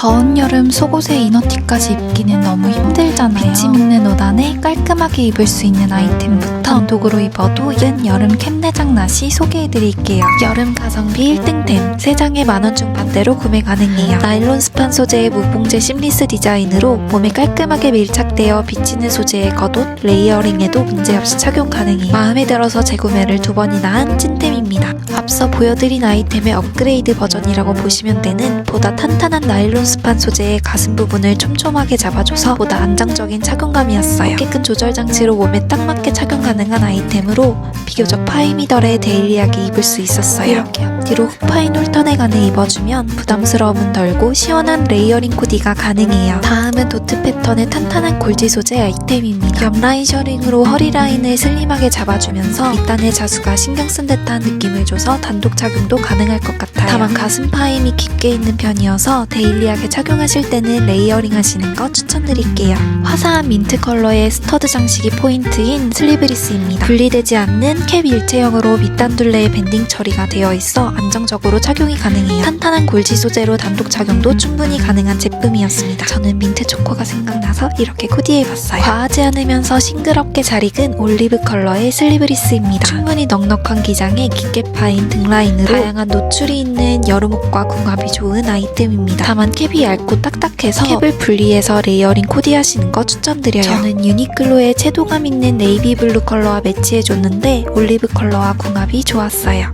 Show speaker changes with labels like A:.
A: 더운 여름 속옷에 이너티까지 입기는 너무 힘들잖아요. 비침 있는 옷 안에 깔끔하게 입을 수 있는 아이템부터 단독으로 입어도 예쁜 여름 캡내장 나시 소개해드릴게요. 여름 가성비 1등템 3장에 만원 중 반대로 구매 가능해요. 나일론 스판 소재의 무봉제 심리스 디자인으로 몸에 깔끔하게 밀착되어 비치는 소재의 겉옷 레이어링에도 문제없이 착용 가능해요. 마음에 들어서 재구매를 두 번이나 한 찐템입니다. 앞서 보여드린 아이템의 업그레이드 버전이라고 보시면 되는 보다 탄탄한 나일론 스판 소재의 가슴 부분을 촘촘하게 잡아줘서 보다 안정적인 착용감이었어요. 어깨끈 조절 장치로 몸에 딱 맞게 착용 가능 한 아이템으로 비교적 파이미덜에 데일리하게 입을 수 있었어요. 이렇게 앞뒤로 후파인 홀턴에 안에 입어주면 부담스러움은 덜고 시원한 레이어링 코디가 가능해요. 다음 은 도트 패턴의 탄탄한 골지 소재 아이템입니다. 옆라인 셔링으로 허리 라인을 슬림하게 잡아주면서 밑단의 자수가 신경 쓴 듯한 느낌을 줘서 단독 착용도 가능할 것 같아요. 다만 가슴 파임이 깊게 있는 편이어서 데일리하게 착용하실 때는 레이어링 하시는 거 추천드릴게요. 화사한 민트 컬러의 스터드 장식이 포인트인 슬리브리스입니다. 분리되지 않는 캡 일체형으로 밑단 둘레에 밴딩 처리가 되어 있어 안정적으로 착용이 가능해요. 탄탄한 골지 소재로 단독 착용도 충분히 가능한 제품이었습니다. 저는 민트 초코가 생각나서 이렇게 코디해봤어요. 과하지 않으면서 싱그럽게 잘 익은 올리브 컬러의 슬리브리스입니다. 충분히 넉넉한 기장에 깊게 파인 등 라인으로 다양한 노출이 있는 여름옷과 궁합이 좋은 아이템입니다. 다만 캡이 얇고 딱딱해서 캡을 분리해서 레이어링 코디하시는 거 추천드려요. 저는 유니클로의 채도감 있는 네이비 블루 컬러와 매치해줬는데 올리브 컬러와 궁합이 좋았어요.